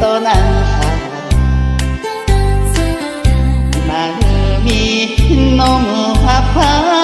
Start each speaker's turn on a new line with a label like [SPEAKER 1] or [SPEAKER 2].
[SPEAKER 1] 떠난 사람. 마음이 너무 아파.